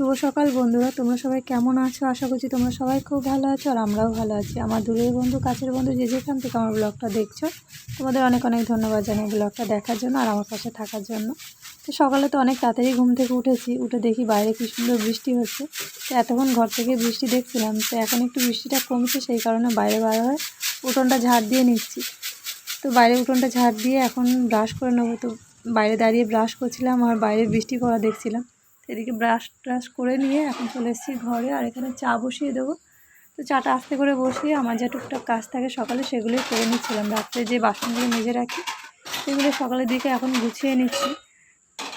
শুভ সকাল বন্ধুরা। তোমরা সবাই কেমন আছো? আশা করছি তোমরা সবাই খুব ভালো আছো আর আমরাও ভালো আছি। আমার দূরের বন্ধু, কাছের বন্ধু যে যেখান থেকে আমার ব্লগটা দেখছ, তোমাদের অনেক অনেক ধন্যবাদ জানাই ব্লগটা দেখার জন্য আর আমার পাশে থাকার জন্য। তো সকালে তো অনেক তাড়াতাড়ি ঘুম থেকে উঠেছি, উঠে দেখি বাইরে কি সুন্দর বৃষ্টি হচ্ছে। তো এতক্ষণ ঘর থেকে বৃষ্টি দেখছিলাম, তো এখন একটু বৃষ্টিটা কমছে, সেই কারণে বাইরে বার হয়ে উঠোনটা ঝাড় দিয়ে নিচ্ছি। তো বাইরে উঠোনটা ঝাড় দিয়ে এখন ব্রাশ করে নেব। তো বাইরে দাঁড়িয়ে ব্রাশ করছিলাম আর বাইরে বৃষ্টি পড়া দেখছিলাম। এদিকে ব্রাশ ট্রাশ করে নিয়ে এখন চলে এসেছি ঘরে, আর এখানে চা বসিয়ে দেবো। তো চাটা আস্তে করে বসিয়ে আমার যা টুকটাক কাজ থাকে সকালে সেগুলোই করে নিচ্ছিলাম। রাত্রে যে বাসনগুলো মেজে রাখি সেগুলো সকালের দিকে এখন গুছিয়ে নিচ্ছি।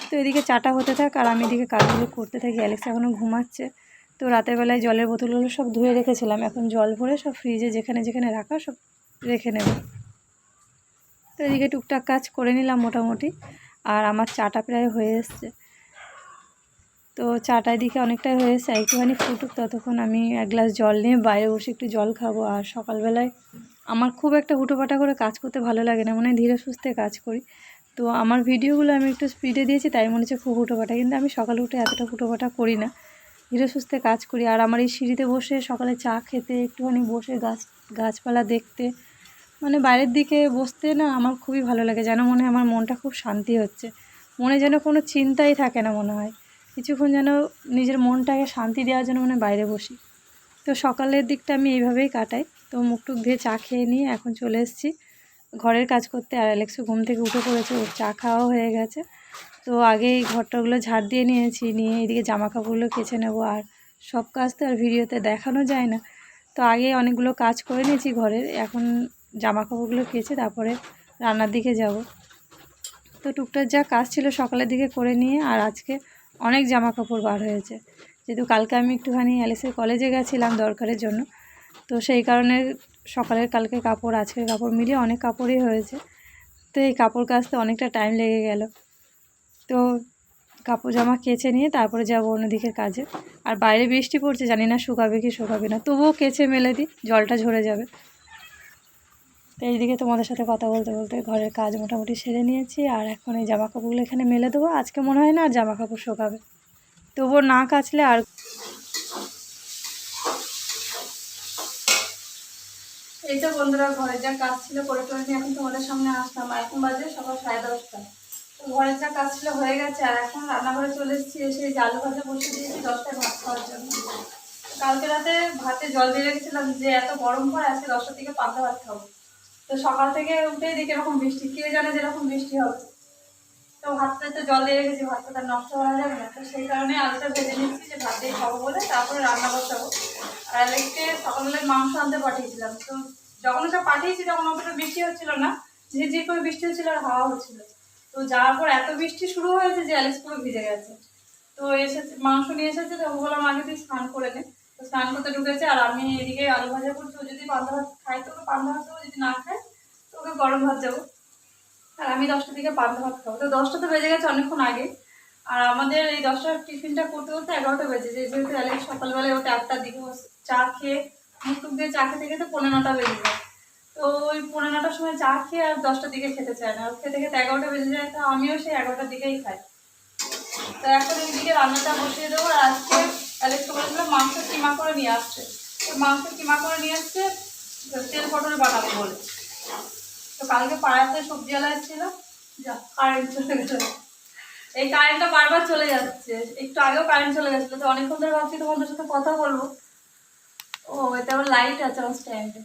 তো এদিকে চাটা হতে থাক আর আমি এদিকে কাজগুলো করতে থাকি। অ্যালেক্স এখনও ঘুমাচ্ছে। তো রাতের বেলায় জলের বোতলগুলো সব ধুয়ে রেখেছিলাম। এখন জল ভরে সব ফ্রিজে যেখানে যেখানে রাখা সব রেখে নেব। তো এদিকে টুকটাক কাজ করে নিলাম মোটামুটি। আর আমার চাটা প্রায় হয়ে এসছে। তো চাটার দিকে অনেকটাই হয়ে এসছে একটুখানি ফুটুক ততক্ষণ আমি এক গ্লাস জল নিয়ে বাইরে বসে একটু জল খাব। আর সকালবেলায় আমার খুব একটা হুটোপাটা করে কাজ করতে ভালো লাগে না মানে ধীরে সুস্থে কাজ করি। তো আমার ভিডিওগুলো আমি একটু স্পিডে দিয়েছি, তাই মনে হচ্ছে খুব হুটোপাটা, কিন্তু আমি সকালে উঠে এতটা হুটোপাটা করি না। ধীরে সুস্থে কাজ করি, আর আমার এই সিঁড়িতে বসে সকালে চা খেতে, একটুখানি বসে গাছ, গাছপালা দেখতে মানে বাইরের দিকে বসতে না আমার খুবই ভালো লাগে, যেন মনে হয় আমার মনটা খুব শান্তি হচ্ছে। মনে যেন কোনো চিন্তাই থাকে না মনে হয়। কিছুক্ষণ যেন নিজের মনটাকে শান্তি দেওয়ার জন্য মানে বাইরে বসি। তো সকালের দিকটা আমি এইভাবেই কাটাই। তো মুখ টুক দিয়ে চা খেয়ে নিয়ে এখন চলে এসেছি। ঘরের কাজ করতে আর অ্যালেক্সও ঘুম থেকে উঠে পড়েছে, ওর চা খাওয়াও হয়ে গেছে। তো আগে এই ঘরটাগুলো ঝাড় দিয়ে নিয়েছি, নিয়ে এদিকে জামা কাপড়গুলো কেচে নেব আর সব কাজ তো আর ভিডিওতে দেখানো যায় না। তো আগে অনেকগুলো কাজ করে নিয়েছি ঘরের, এখন জামা কাপড়গুলো কেচে তারপরে রান্নার দিকে যাব। তো টুকটাক যা কাজ ছিল সকালের দিকে করে নিয়ে আর আজকে অনেক জামা কাপড় বার হয়েছে। যেহেতু কালকে আমি একটুখানি অ্যালিসের কলেজে গেছিলাম দরকারের জন্য, তো সেই কারণে সকালের কালকে কাপড়, আজকের কাপড় মিলিয়ে অনেক কাপড়ই হয়েছে। তো এই কাপড় কাচতে অনেকটা টাইম লেগে গেল। তো কাপড় জামা কেচে নিয়ে তারপরে যাব অন্যদিকের কাজে। আর বাইরে বৃষ্টি পড়ছে, জানি না শুকাবে কি শুকাবে না, তবুও কেচে মেলে দিই, জলটা ঝরে যাবে। এইদিকে তোমাদের সাথে কথা বলতে বলতে ঘরের কাজ মোটামুটি সেরে নিয়েছি, আর এখন এই জামা কাপড়গুলো এখানে মেলে দেবো। আজকে মনে হয় না আর জামা কাপড় শোকাবে। তবুও না কাচলে আর এই তো বন্ধুরা, ঘরের যা কাজ ছিল করে করে নিয়ে এখন তোমাদের সামনে আসলাম। আর এখন বাজে সকাল সাড়ে দশটা। তো ঘরের যা কাজ ছিল হয়ে গেছে, আর এখন রান্নাঘরে চলে এসেছি, এসে এই আলু ভাজা বসে দিয়েছি, দশটায় ভাত খাওয়ার জন্য। কালকে রাতে ভাতে জল দিয়ে রেখেছিলাম যে এত গরম পড়ে, আজকে দশটার দিকে পান্তা ভাত খাব। তো সকাল থেকে উঠে দেখি এরকম বৃষ্টি। কে জানে যেরকম বৃষ্টি হবে। তো ভাতটা তো জল দিয়ে রেখেছি, ভাতটা তার নষ্ট হওয়া যাবে না। তো সেই কারণে আলুটা ভেজে নিচ্ছি, যে ভাত দিয়ে খাব বলে তারপরে রান্না বসাবো আর আলেককে সকালবেলায় মাংস আনতে পাঠিয়েছিলাম। তো যখন ওটা পাঠিয়েছি তখন অতটা বৃষ্টি হচ্ছিল না ঝিঝি করে বৃষ্টি হচ্ছিল আর হাওয়া হচ্ছিল। তো যাওয়ার পর এত বৃষ্টি শুরু হয়েছে যে অ্যালেক্স পুরো ভিজে গেছে। তো এসেছে, মাংস নিয়ে এসেছে, তো বললাম আগে তুই স্নান করে নে। তো স্নান করতে ঢুকেছে আর আমি এদিকে আলু ভাজা করছি। যদি পান্তা ভাত খাই তো ওকে পান্তা ভাত দেবো যদি না খায় তো ওকে গরম ভাত যাব আর আমি দশটার দিকে পান্তা ভাত খাব। তো দশটা তো বেজে গেছে অনেকক্ষণ আগে। আর আমাদের এই দশটার টিফিনটা করতে করতে এগারোটা বেজে যায় যেহেতু অ্যালেক্স সকালবেলায় ওটা আটটার দিকে চা খেয়ে মুখ টুক দিয়ে চা খেতে খেতে পনেরো নটা বেজে যায়। তো ওই পনেরো নটার সময় চা খেয়ে আর দশটার দিকে খেতে চায় না। আর খেতে খেতে এগারোটা বেজে যায়, তো আমিও সেই এগারোটার দিকেই খাই। তো এখন এইদিকে রান্নাটা বসিয়ে দেবো। আর আজকে অ্যালেক্সকে বলেছিলাম মাংস কিমা করে নিয়ে আসছে। তো মাংস কিমা করে নিয়ে আসছে তেল পটল বানাবো বলে। তো কালকে পাড়াতে সবজিওয়ালা এসেছিল যা কারেন্ট চলে গেছে এই কারেন্টটা বারবার চলে যাচ্ছে। একটু আগেও কারেন্ট চলে গেছিল, তো অনেকক্ষণ ধরে ভাবছি তোমাদের সাথে কথা বলব। ও, এটা আবার লাইট আছে আমার স্ট্যান্ডে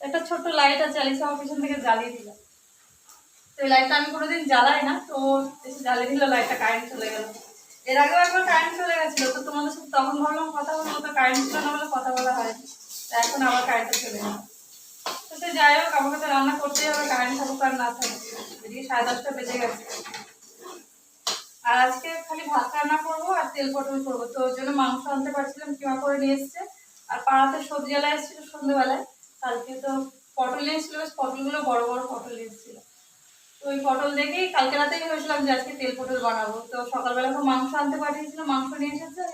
একটা ছোট্ট লাইট আছে অ্যালিস আমার পিছন থেকে জ্বালিয়ে দিল। তো এই লাইটটা আমি কোনোদিন জ্বালাই না, তো এসে জ্বালিয়ে দিল লাইটটা কারেন্ট চলে গেল। এর আগেও একবার কারেন্ট চলে গেছিল, তো তোমাদের সাথে তখন ভাবলাম কথা বলব, তো কারেন্ট ছিল না বলে কথা বলা হয়নি। তো এখন আবার কারেন্টটা চলে গেল তো সে যাই হোক আমাকে তো রান্না করতেই হবে কারেন্ট থাকুক আর না থাকুক। এদিকে সাড়ে দশটা বেজে গেছে। আর আজকে খালি ভাত রান্না করব আর তেল পটল করব। তো ওই জন্য মাংস আনতে পারছিলাম, কিমা করে নিয়ে এসছে। আর পাড়াতে সবজি এলা এসেছিল সন্ধ্যেবেলায় কালকে তো পটল এসেছিল বেশ পটলগুলো বড় বড় পটল এসেছিল ওই পটল দেখেই কালকে রাতেই ভেবেছিলাম যে আজকে তেল পটল বানাবো। তো সকালবেলা এখন মাংস আনতে পাঠিয়েছিল, মাংস নিয়ে এসেছে।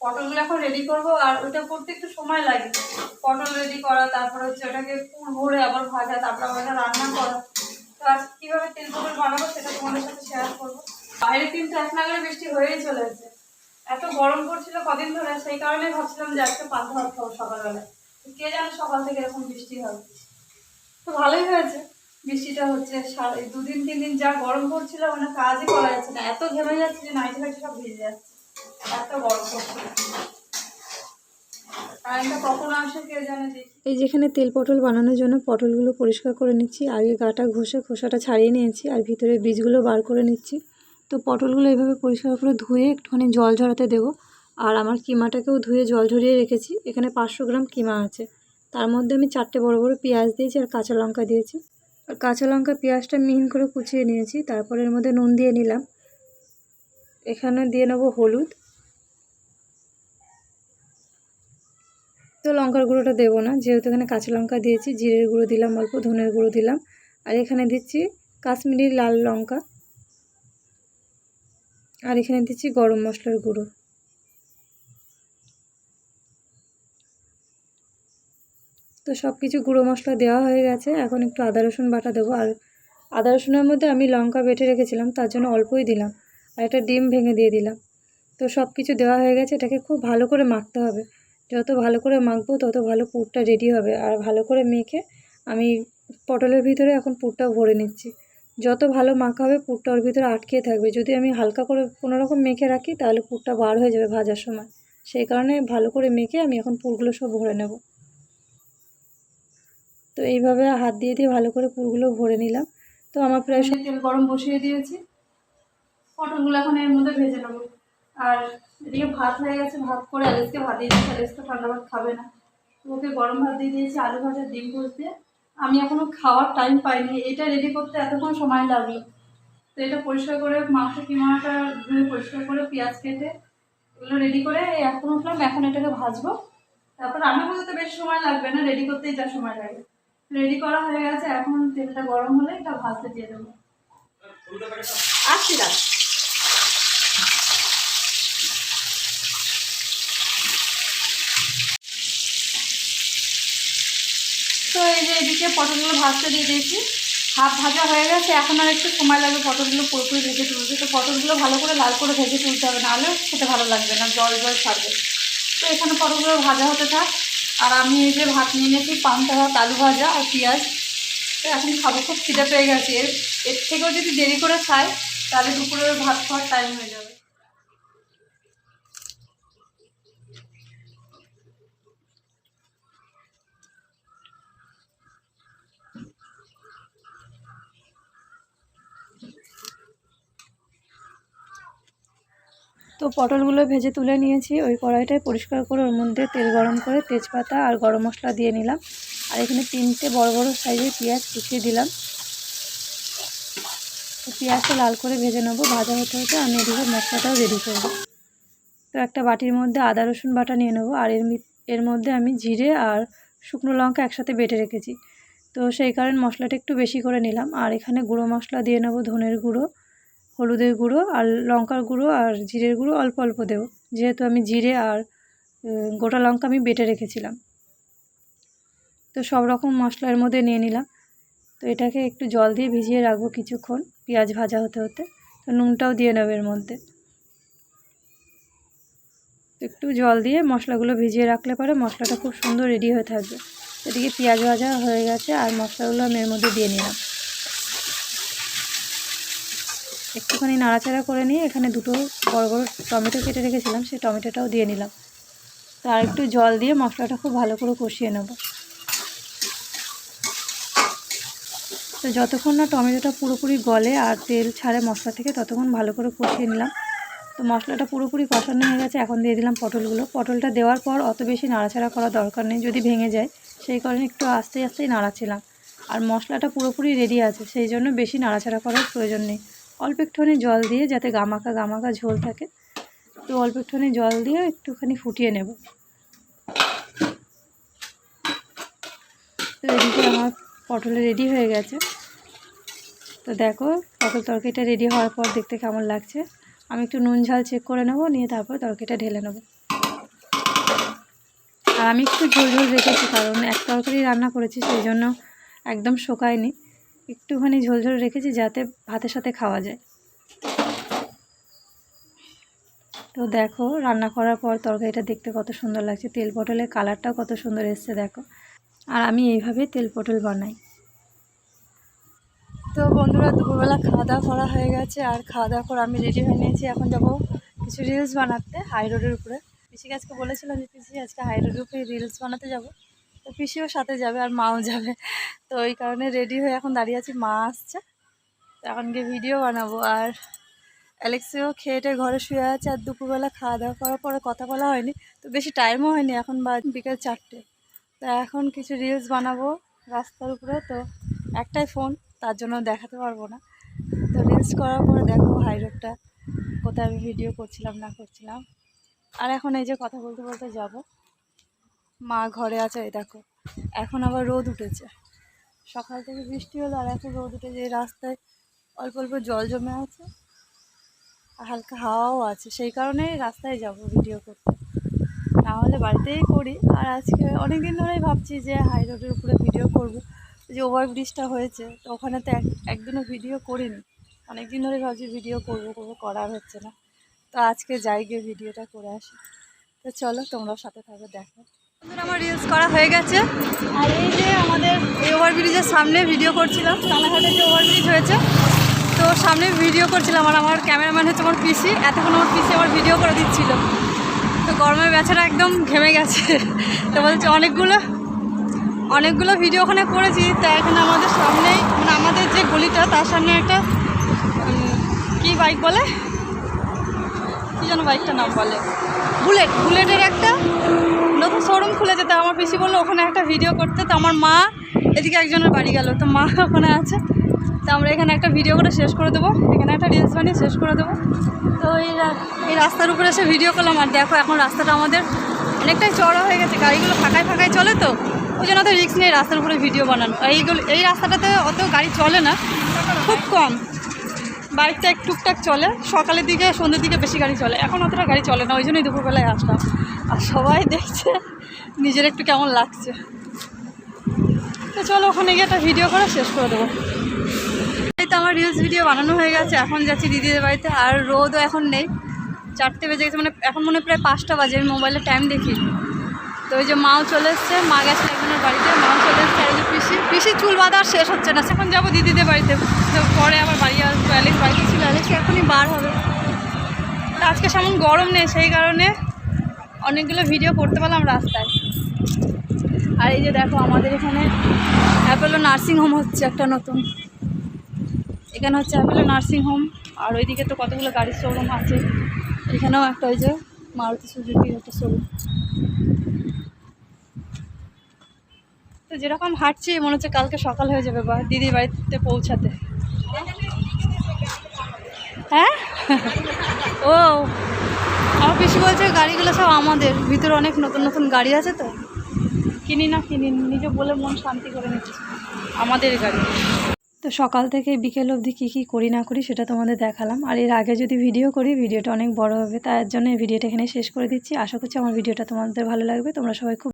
পটলগুলো এখন রেডি করব আর ওইটা করতে একটু সময় লাগে। পটল রেডি করা, তারপর হচ্ছে ওটাকে পুর ভরে আবার ভাজা, তারপর আবার ওটা রান্না করা। তো আজকে কীভাবে তেল পটল বানাবো সেটা তোমাদের সাথে শেয়ার করব। বাইরে কিন্তু এক নাগারে বৃষ্টি হয়েই চলেছে এত গরম পড়ছিল কদিন ধরে, সেই কারণে ভাবছিলাম যে আজকে পান্তা ভাত খাব সকালবেলা কে জানে সকাল থেকে এরকম বৃষ্টি হবে। তো ভালোই হয়েছে। বৃষ্টিটা হচ্ছে দুদিন, তিন দিন যা গরম পড়ছিল মানে কাজই করা যাচ্ছে না। এত ঘেমে যাচ্ছে যে নাইটি ফাইটি সব ভিজে যাচ্ছে। এত গরম পড়ছিল। এই যেখানে তেল পটল বানানোর জন্য পটলগুলো পরিষ্কার করে নিচ্ছি, আগে গাটা ঘষে খোসাটা ছাড়িয়ে নিয়েছি, আর ভিতরে বীজগুলো বার করে নিচ্ছি। তো পটলগুলো এইভাবে পরিষ্কার করে ধুয়ে একটুখানি জল ঝরাতে দেবো। আর আমার কিমাটাকেও ধুয়ে জল ঝরিয়ে রেখেছি। এখানে পাঁচশো গ্রাম কিমা আছে। তার মধ্যে আমি চারটে বড় বড় পেঁয়াজ দিয়েছি আর কাঁচা লঙ্কা দিয়েছি। আর কাঁচা লঙ্কা পেঁয়াজটা মিহিন করে কুচিয়ে নিয়েছি, তারপরে এর মধ্যে নুন দিয়ে নিলাম। এখানে দিয়ে নেব হলুদ। তো লঙ্কার গুঁড়োটা দেবো না, যেহেতু এখানে কাঁচা লঙ্কা দিয়েছি, জিরের গুঁড়ো দিলাম অল্প, ধনের গুঁড়ো দিলাম। আর এখানে দিচ্ছি কাশ্মীরি লাল লঙ্কা। আর এখানে দিচ্ছি গরম মশলার গুঁড়ো। তো সব কিছু গুঁড়ো মশলা দেওয়া হয়ে গেছে। এখন একটু আদা, রসুন বাটা দেবো। আর আদা, রসুনের মধ্যে আমি লঙ্কা বেটে রেখেছিলাম, তার জন্য অল্পই দিলাম। আর একটা ডিম ভেঙে দিয়ে দিলাম। তো সব কিছু দেওয়া হয়ে গেছে, এটাকে খুব ভালো করে মাখতে হবে। যত ভালো করে মাখবো, তত ভালো পুরটা রেডি হবে। আর ভালো করে মেখে আমি পটলের ভিতরে এখন পুরটা ভরে নিচ্ছি। যত ভালো মাখা হবে, পুরটা ওর ভিতরে আটকে থাকবে। যদি আমি হালকা করে কোনো রকম মেখে রাখি, তাহলে পুরটা বার হয়ে যাবে ভাজার সময়। সেই কারণে ভালো করে মেখে আমি এখন পুরগুলো সব ভরে নেব। তো এইভাবে হাত দিয়ে দিয়ে ভালো করে পুরগুলো ভরে নিলাম। তো আমার প্রায় সব তেল গরম বসিয়ে দিয়েছি। পটলগুলো এখন এর মধ্যে ভেজে নেব। আর এদিকে ভাত হয়ে গেছে, ভাত করে অ্যালেসকে ভাত দিয়ে দিয়েছি। অ্যালেস তো ঠান্ডা ভাত খাবে না। ওকে গরম ভাত দিয়ে দিয়েছি আলু ভাজা, ডিম পোচ দিয়ে আমি এখনও খাওয়ার টাইম পাইনি। এটা রেডি করতে এতক্ষণ সময় লাগল। তো এটা পরিষ্কার করে মাংস কিমাটা ধুয়ে পরিষ্কার করে পেঁয়াজ কেটে এগুলো রেডি করে এখন উঠলাম। এখন এটাকে ভাজবো। তারপর রান্না করতে বেশি সময় লাগবে না। রেডি করতেই যা সময় লাগে। রেডি করা হয়ে গেছে, এখন তেলটা গরম হলে এটা ভাজতে দিয়ে দেবো। আসছি তো এই যে এদিকে পটলগুলো ভাজতে দিয়ে দিয়েছি হাফ ভাজা হয়ে গেছে, এখন আর একটু সময় লাগবে পটলগুলো পুরোপুরি ভেজে তুলতে। তো পটলগুলো ভালো করে লাল করে ভেজে তুলতে হবে, নাহলে খেতে ভালো লাগবে না, জল জল ছাড়বে। তো এখানে পটলগুলো ভাজা হতে থাক। আর আমি এই যে ভাত নিয়ে নিয়েছি পান্তা ভাত আলু ভাজা আর পেঁয়াজ। তো এখন খাব, খুব খিদে পেয়ে গেছে। এর এর থেকেও যদি দেরি করে খাই তাহলে দুপুরের ভাত খাওয়ার টাইম হয়ে যাবে। তো পটলগুলো ভেজে তুলে নিয়েছি। ওই কড়াইটায় পরিষ্কার করে ওর মধ্যে তেল গরম করে তেজপাতা আর গরম মশলা দিয়ে নিলাম। আর এখানে তিনটে বড় বড় সাইজের পেঁয়াজ কুচিয়ে দিলাম। পেঁয়াজটা লাল করে ভেজে নেব। ভাজা হতে হতে আমি এদিকে মশলাটাও রেডি করব। তো একটা বাটির মধ্যে আদা, রসুন বাটা নিয়ে নেব। আর এর এর মধ্যে আমি জিরে আর শুকনো লঙ্কা একসাথে বেটে রেখেছি। তো সেই কারণে মশলাটা একটু বেশি করে নিলাম। আর এখানে গুঁড়ো মশলা দিয়ে নেব ধনের গুঁড়ো। হলুদের গুঁড়ো আর লঙ্কার গুঁড়ো আর জিরের গুঁড়ো অল্প অল্প দেবো। যেহেতু আমি জিরে আর গোটা লঙ্কা আমি বেটে রেখেছিলাম। তো সব রকম মশলার মধ্যে নিয়ে নিলাম। তো এটাকে একটু জল দিয়ে ভিজিয়ে রাখব কিছুক্ষণ পেঁয়াজ ভাজা হতে হতে। তো নুনটাও দিয়ে নেবে এর মধ্যে। একটু জল দিয়ে মশলাগুলো ভিজিয়ে রাখলে পরে মশলাটা খুব সুন্দর রেডি হয়ে থাকবে। এদিকে পেঁয়াজ ভাজা হয়ে গেছে আর মশলাগুলো আমি এর মধ্যে দিয়ে নিলাম। একটুখানি নাড়াচাড়া করে নিয়ে এখানে দুটো বড় বড় টমেটো কেটে রেখেছিলাম, সেই টমেটোটাও দিয়ে নিলাম। তো আর একটু জল দিয়ে মশলাটা খুব ভালো করে কষিয়ে নেব। তো যতক্ষণ না টমেটোটা পুরোপুরি গলে আর তেল ছাড়ে মশলা থেকে, ততক্ষণ ভালো করে কষিয়ে নিলাম। তো মশলাটা পুরোপুরি কষানো হয়ে গেছে, এখন দিয়ে দিলাম পটলগুলো। পটলটা দেওয়ার পর অত বেশি নাড়াচাড়া করা দরকার নেই, যদি ভেঙে যায়। সেই কারণে একটু আস্তে আস্তেই নাড়াচ্ছিলাম। আর মশলাটা পুরোপুরি রেডি আছে, সেই জন্য বেশি নাড়াচাড়া করার প্রয়োজন নেই। অল্প একটুখানি জল দিয়ে, যাতে গামাকা গামাকা ঝোল থাকে, তো অল্প একটুখানি জল দিয়ে একটুখানি ফুটিয়ে নেব। তো এদিকে আমার পটলে রেডি হয়ে গেছে। তো দেখো, পটল তরকারিটা রেডি হওয়ার পর দেখতে কেমন লাগছে। আমি একটু নুন ঝাল চেক করে নেব, নিয়ে তারপর তরকারিটা ঢেলে নেব। আর আমি একটু ঝোল ঝোল রেখেছি, কারণ এক তরকারি রান্না করেছি, সেই জন্য একদম শোকায়নি। একটুখানি ঝোল ঝোল রেখেছি যাতে ভাতের সাথে খাওয়া যায়। তো দেখো, রান্না করার পর তরকারিটা দেখতে কত সুন্দর লাগছে। তেল পটলের কালারটাও কত সুন্দর এসছে, দেখো। আর আমি এইভাবেই তেল পটল বানাই। তো বন্ধুরা, দুপুরবেলা খাওয়া দাওয়া করা হয়ে গেছে। আর খাওয়া দাওয়া করে আমি রেডি হয়ে নিয়েছি। এখন যাব কিছু রিলস বানাতে হাই রোডের উপরে। পিসি আজকে বলেছিলাম যে, পিসি, আজকে হাই রোডের উপরে রিলস বানাতে যাব। তো পিসিও সাথে যাবে আর মাও যাবে। তো ওই কারণে রেডি হয়ে এখন দাঁড়িয়ে আছি, মা আসছে। তো এখন গিয়ে ভিডিও বানাবো। আর অ্যালেক্সিও খেয়েটে ঘরে শুয়ে আছে আর দুপুরবেলা খাওয়া দাওয়া করার পরে কথা বলা হয়নি। তো বেশি টাইমও হয়নি, এখন বা বিকেল চারটে। তো এখন কিছু রিলস বানাবো রাস্তার উপরে। তো একটাই ফোন তার জন্য দেখাতে পারব না। তো রিলস করার পরে দেখো হাইরোডটা কোথায় আমি ভিডিও করছিলাম, না করছিলাম। আর এখন এই যে কথা বলতে বলতে যাব। মা ঘরে আছে, এই দেখো। এখন আবার রোদ উঠেছে। সকাল থেকে বৃষ্টি হলো, আর এখন রোদ উঠেছে এই রাস্তায়। অল্প অল্প জল জমে আছে, আর হালকা হাওয়াও আছে। সেই কারণেই রাস্তায় যাব ভিডিও করতে। না হলে বাড়িতেই করি। আর আজকে অনেক দিন ধরেই ভাবছি যে হাই রোডের উপরে ভিডিও করব। যে ওভার ব্রিজটা হয়েছে, তো ওখানে তো এক, একদিনও ভিডিও করিনি। অনেক দিন ধরে ভাবছি ভিডিও করব, করব, করার হচ্ছে না। তো আজকে যাই গিয়ে ভিডিওটা করে আসি। তো চলো, তোমরাও সাথে থাকো, দেখো। আমার রিলস করা হয়ে গেছে। আর এই যে আমাদের এই ওভার ব্রিজের সামনে ভিডিও করছিলাম, রানাঘাটে যে ওভার ব্রিজ হয়েছে, তো সামনে ভিডিও করছিলাম আর আমার ক্যামেরাম্যান হচ্ছে আমার পিসি এতক্ষণ আমার পিসি আমার ভিডিও করে দিচ্ছিল। তো গরমের বেচারা একদম ঘেমে গেছে। তো বলছে, অনেকগুলো অনেকগুলো ভিডিও ওখানে করেছি, তা এখন আমাদের সামনেই মানে আমাদের যে গলিটা, তার সামনে একটা কি বাইক বলে? কি যেন বাইকটার নাম বলে? বুলেট বুলেটের একটা নতুন শোরুম খুলেছে, তো আমার পিসি বলল, ওখানে একটা ভিডিও করতে। তো আমার মা এদিকে একজনের বাড়ি গেল, তো মা ওখানে আছে। তো আমরা এখানে একটা ভিডিও করে শেষ করে দেবো, এখানে একটা রিলস বানিয়ে শেষ করে দেবো। তো এই এই রাস্তার উপরে এসে ভিডিও করলাম, আর দেখো এখন রাস্তাটা আমাদের অনেকটাই চড়া হয়ে গেছে, গাড়িগুলো ফাঁকায় ফাঁকায় চলে তো, ওই জন্য তো রিক্স নেই রাস্তার উপরে ভিডিও বানানো। এইগুলো, এই রাস্তাটাতে অত গাড়ি চলে না, খুব কম। বাইকটা টুকটাক চলে, সকালের দিকে, সন্ধ্যের দিকে বেশি গাড়ি চলে। এখন অতটা গাড়ি চলে না, ওই জন্যই দুপুরবেলায় আসলাম। আর সবাই দেখছে, নিজের একটু কেমন লাগছে। তো চলো, ওখানে গিয়ে একটা ভিডিও করে শেষ করে দেবো। এই তো আমার রিলস ভিডিও বানানো হয়ে গেছে, এখন যাচ্ছি দিদিদের বাড়িতে। আর রোদও এখন নেই। চারটে বেজে গেছে মানে এখন মনে প্রায় পাঁচটা বাজে, আমি মোবাইলে টাইম দেখি। তো ওই যে মাও চলে এসছে, মা গেছে একজনের বাড়িতে, মাও চলে এসছে পিসি চুল বাঁধা শেষ হচ্ছে না। এখন যাব দিদিদের বাড়িতে। পরে আবার বাড়ি আসব। অ্যালেক্স বাড়িতে ছিল। অ্যালেক্স এখনই বার হবে। আজকে সেমন গরম নেই, সেই কারণে অনেকগুলো ভিডিও করতে পারলাম রাস্তায়। আর এই যে দেখো, আমাদের এখানে অ্যাপেলো নার্সিং হোম হচ্ছে একটা নতুন। এখানে হচ্ছে অ্যাপেলো নার্সিং হোম আর ওইদিকে তো কতগুলো গাড়ির শোরুম আছে। এখানেও একটা ওই যে মারুতি সুজুকির একটা শোরুম তো যেরকম হাঁটছি, মনে হচ্ছে কালকে সকাল হয়ে যাবে বা দিদির বাড়িতে পৌঁছাতে। হ্যাঁ? ও, আমার পিসি বলছে গাড়িগুলো সব আমাদের, ভিতরে অনেক নতুন নতুন গাড়ি আছে তো। কিনি না, কিনি নিজে বলে মন শান্তি করে নিচ্ছি। আমাদের গাড়ি। তো সকাল থেকে বিকেল অবধি কী কী করি না করি সেটা তোমাদের দেখালাম। আর এর আগে যদি ভিডিও করি ভিডিওটা অনেক বড় হবে, তার জন্য ভিডিওটা এখানে শেষ করে দিচ্ছি। আশা করছি আমার ভিডিওটা তোমাদের ভালো লাগবে। তোমরা সবাই খুব